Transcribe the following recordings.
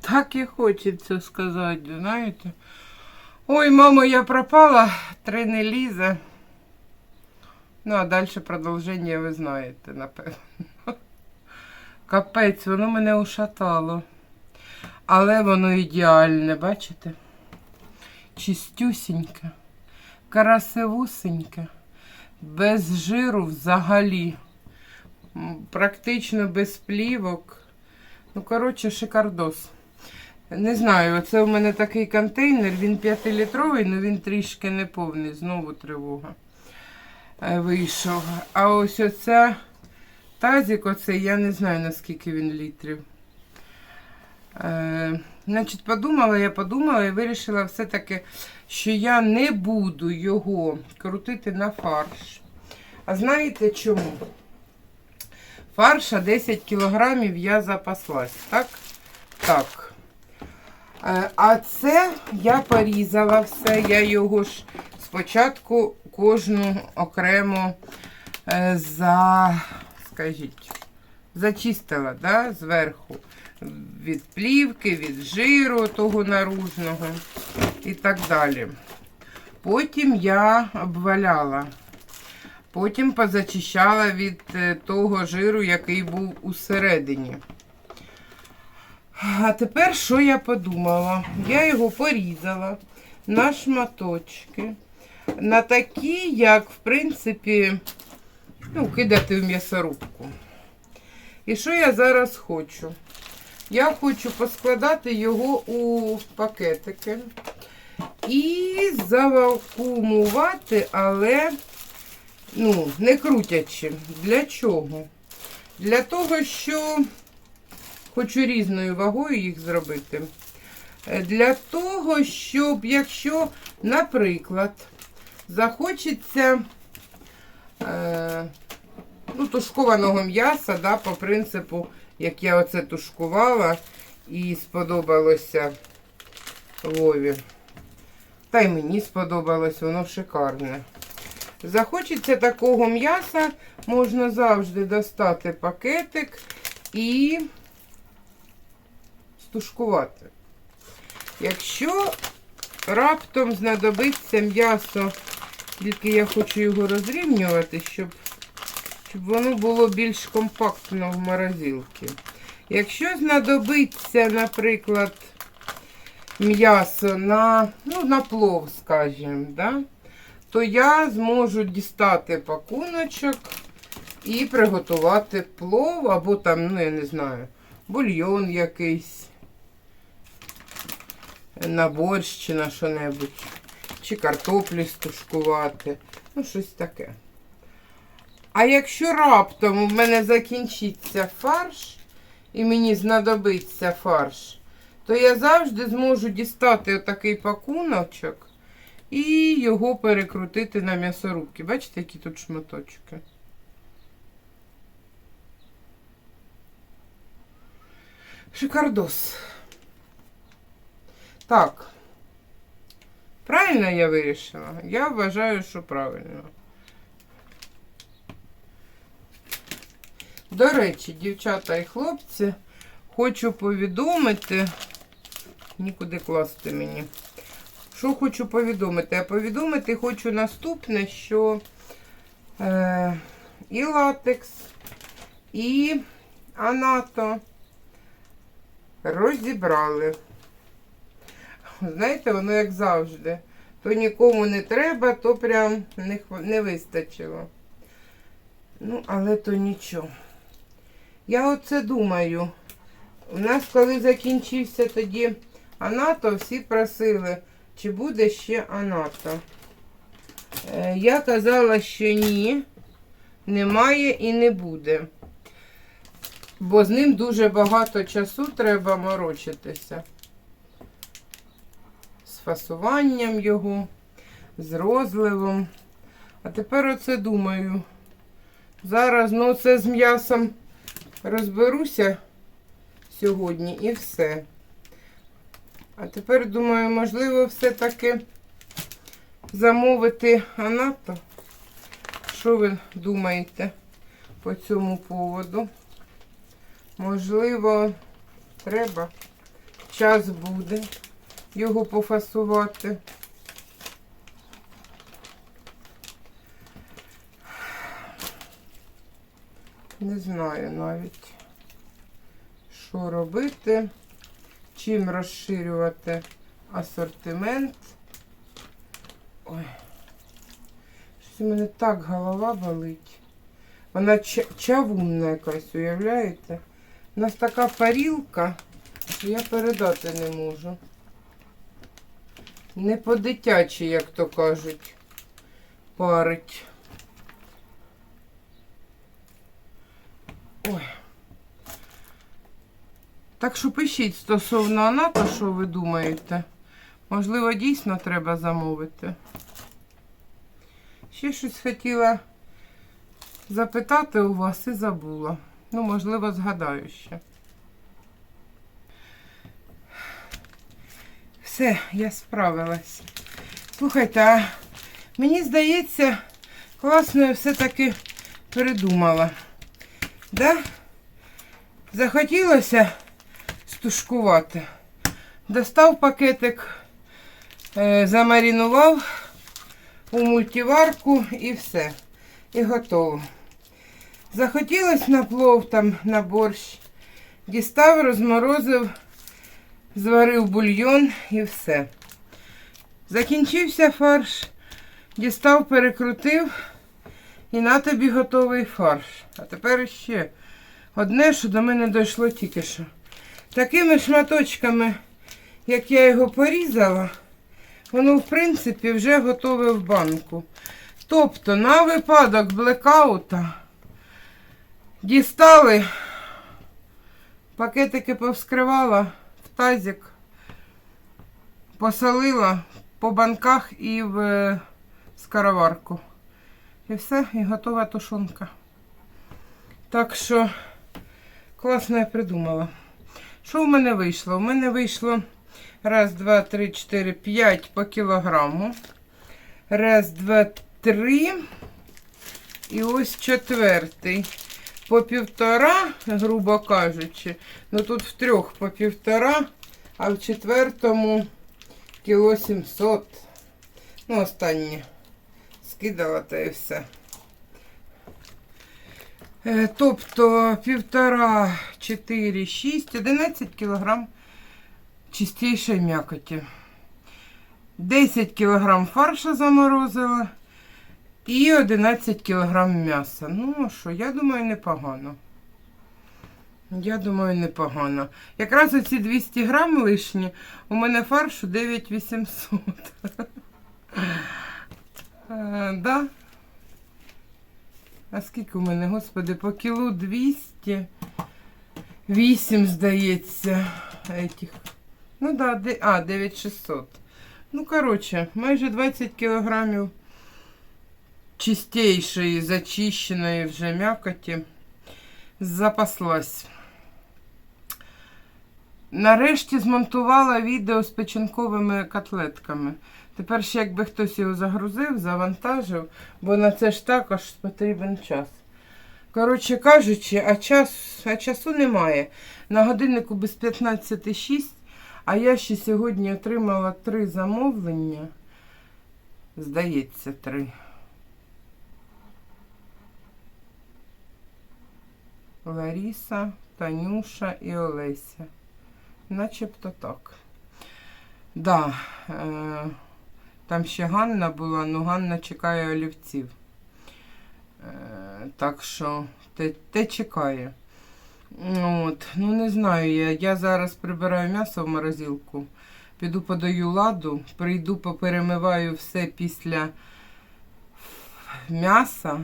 Так і хочеться сказати, знаєте. Ой, мамо, я пропала, три не лізе. Ну, а далі продовження ви знаєте, напевно. Капець, воно мене ушатало. Але воно ідеальне, бачите? Чистюсіньке, красивусеньке, без жиру взагалі. Практично без плівок. Ну, коротше, шикардос. Не знаю, оце у мене такий контейнер, він 5-літровий, але він трішки не повний, знову тривога е, вийшов. А ось оця тазик, оце, я не знаю, наскільки він літрів. Е, значить, подумала, я подумала і вирішила все-таки, що я не буду його крутити на фарш. А знаєте чому? Фарша 10 кілограмів я запаслась, так? Так. Е, А це я порізала все. Я його ж спочатку кожну окремо е, за, скажіть, зачистила да, зверху. Від плівки, від жиру того наружного і так далі. Потім я обваляла. Потім позачищала від е, того жиру, який був усередині. А тепер що я подумала? Я його порізала на шматочки, на такі, як, в принципі, ну, кидати в м'ясорубку. І що я зараз хочу? Я хочу поскладати його у пакетики і завакуумувати, але ну, не крутячи. Для чого? Для того, що хочу різною вагою їх зробити. Е, Для того, щоб, якщо, наприклад, захочеться е, ну, тушкованого м'яса, да, по принципу, як я оце тушкувала, і сподобалося Вові. Та й мені сподобалось, воно шикарне. Захочеться такого м'яса, можна завжди достати пакетик і стушкувати. Якщо раптом знадобиться м'ясо, тільки я хочу його розрівнювати, щоб, щоб воно було більш компактно в морозилці. Якщо знадобиться, наприклад, м'ясо на, ну, на плов, скажімо, да, то я зможу дістати пакуночок і приготувати плов або там, ну, я не знаю, бульйон якийсь на борщ чи на що-небудь. Чи картоплі стушкувати. Ну, щось таке. А якщо раптом у мене закінчиться фарш, і мені знадобиться фарш, то я завжди зможу дістати отакий пакуночок і його перекрутити на м'ясорубки. Бачите, які тут шматочки? Шикардос. Так. Правильно я вирішила? Я вважаю, що правильно. До речі, дівчата і хлопці, хочу повідомити, нікуди класти мені. Що хочу повідомити? А повідомити хочу наступне, що е, і латекс, і анато розібрали. Знаєте, воно як завжди. То нікому не треба, то прям не, не вистачило. Ну, але то нічого. Я оце думаю. У нас, коли закінчився тоді анато, всі просили, чи буде ще анато. Е, Я казала, що ні, немає і не буде. Бо з ним дуже багато часу треба морочитися з фасуванням його, з розливом. А тепер оце думаю. Зараз, ну, це з м'ясом розберуся сьогодні і все. А тепер думаю, можливо, все-таки замовити Анато. Що ви думаєте по цьому поводу? Можливо, треба. Час буде його пофасувати. Не знаю навіть, що робити, чим розширювати асортимент. Ой, щось у мене так голова болить. Вона чавунна якась, уявляєте? У нас така парілка, що я передати не можу. Не по-дитячі, як то кажуть, парить. Ой. Так що пишіть стосовно Аната, що ви думаєте. Можливо, дійсно треба замовити. Ще щось хотіла запитати у вас і забула. Ну, можливо, згадаю ще. Все, я справилась. Слухайте, а мені здається, класно я все-таки передумала. Да? Захотілося стушкувати. Достав пакетик, е, замаринував у мультиварку і все. І готово. Захотілося на плов, там, на борщ. Дістав, розморозив, зварив бульйон і все. Закінчився фарш, дістав, перекрутив і на тобі готовий фарш. А тепер ще одне, що до мене дійшло тільки що. Такими шматочками, як я його порізала, воно, в принципі, вже готове в банку. Тобто, на випадок блекаута дістали, пакетики повскривала в тазик, посолила по банках і в е, скороварку. І все, і готова тушонка. Так що класно я придумала. Що в мене вийшло? У мене вийшло раз, два, три, чотири, п'ять по кілограму. Раз, два, три. І ось четвертий. По півтора, грубо кажучи. Ну тут в трьох по півтора, а в четвертому кіло сімсот. Ну, останнє скидала та і все. Е, Тобто півтора, чотири, шість, одинадцять кілограм чистішої м'якоті. 10 кілограм фарша заморозила і 11 кілограм м'яса. Ну що, я думаю, непогано. Я думаю, непогано. Якраз оці 200 грам лишні, у мене фаршу 9800. Е, Да? А скільки у мене, господи, по кілу 200. 8, здається, этих. Ну да, де- а, 9600. Ну, коротше, майже 20 кілограмів чистейшої, зачищеної вже м'якоті запаслась. Нарешті змонтувала відео з печінковими котлетками. Тепер ще якби хтось його загрузив, завантажив, бо на це ж також потрібен час. Коротше кажучи, а, час, а часу немає. На годиннику без 15.06, а я ще сьогодні отримала три замовлення. Здається, три. Ларіса, Танюша і Олеся. Начебто так. Да, е, там ще Ганна була, але Ганна чекає олівців. Е, так що те, те чекає. Ну, От, ну не знаю, я, я зараз прибираю м'ясо в морозилку, піду подаю ладу, прийду, поперемиваю все після м'яса,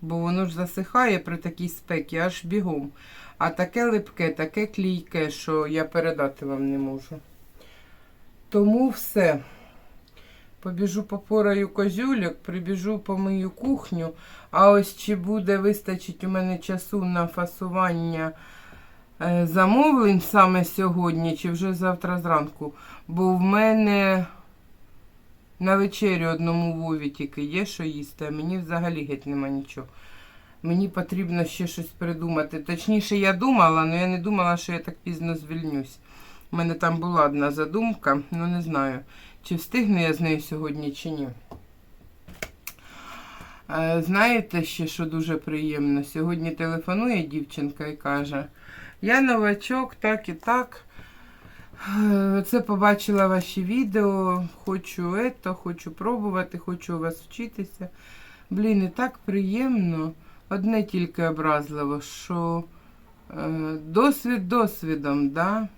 бо воно ж засихає при такій спекі, аж бігом. А таке липке, таке клійке, що я передати вам не можу. Тому все. Побіжу попораю козюльок, прибіжу помию кухню. А ось чи буде вистачить у мене часу на фасування е, замовлень саме сьогодні, чи вже завтра зранку. Бо в мене на вечерю одному Вові тільки є, що їсти, а мені взагалі геть нема нічого. Мені потрібно ще щось придумати. Точніше, я думала, але я не думала, що я так пізно звільнюсь. У мене там була одна задумка, ну не знаю, чи встигну я з нею сьогодні, чи ні. Е, Знаєте ще, що дуже приємно? Сьогодні телефонує дівчинка і каже: Я новачок, так і так. Е, Це побачила ваші відео, хочу ето, хочу пробувати, хочу у вас вчитися. Блін, і так приємно. Одне тільки образливо, що е, досвід досвідом, да?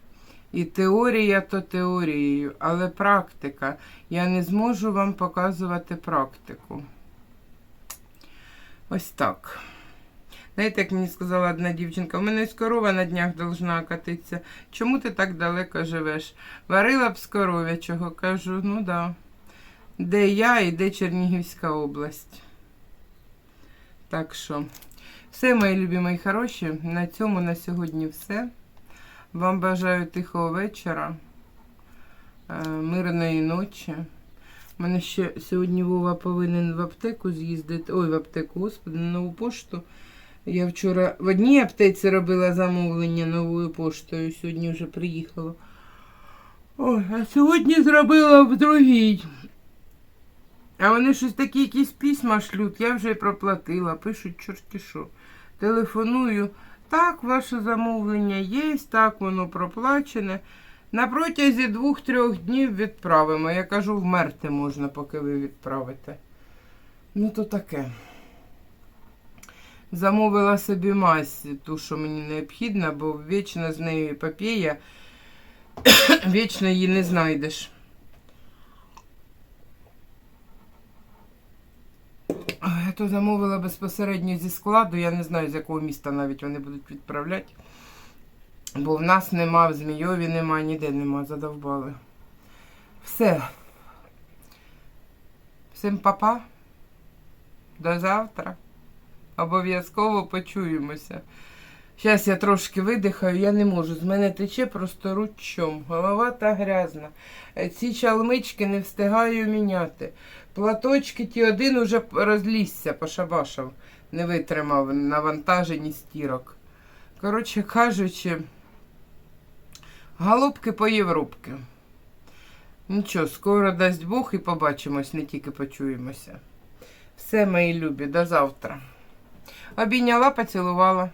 І теорія то теорією, але практика. Я не зможу вам показувати практику. Ось так. Знаєте, як мені сказала одна дівчинка, у мене ось корова на днях должна катитися. Чому ти так далеко живеш? Варила б з коров'ячого. Кажу, ну да. Де я і де Чернігівська область. Так що, все, мої любі, мої хороші. На цьому на сьогодні все. Вам бажаю тихого вечора, е, мирної ночі. У мене ще сьогодні Вова повинен в аптеку з'їздити. Ой, в аптеку, господи, на нову пошту. Я вчора в одній аптеці робила замовлення новою поштою, сьогодні вже приїхало. Ой, а сьогодні зробила в другій. А вони щось такі якісь письма шлють, я вже й проплатила, пишуть чорті що. Телефоную. Так, ваше замовлення є, так воно проплачене. На протязі двох-трьох днів відправимо. Я кажу, вмерти можна, поки ви відправите. Ну, то таке. Замовила собі мазь, ту, що мені необхідна, бо вічно з нею епопея, вічно її не знайдеш. Ой, Я то замовила безпосередньо зі складу, я не знаю, з якого міста навіть вони будуть відправляти. Бо в нас нема, в Змійові нема, ніде нема, задовбали. Все. Всім папа. До завтра. Обов'язково почуємося. Зараз я трошки видихаю, я не можу. З мене тече просто ручом. Голова та грязна. Е, Ці чалмички не встигаю міняти. Платочки ті один уже розлізся, пошабашав, не витримав навантажені стірок. Коротше кажучи, голубки по європки. Нічого, скоро дасть Бог і побачимось, не тільки почуємося. Все, мої любі, до завтра. Обійняла, поцілувала.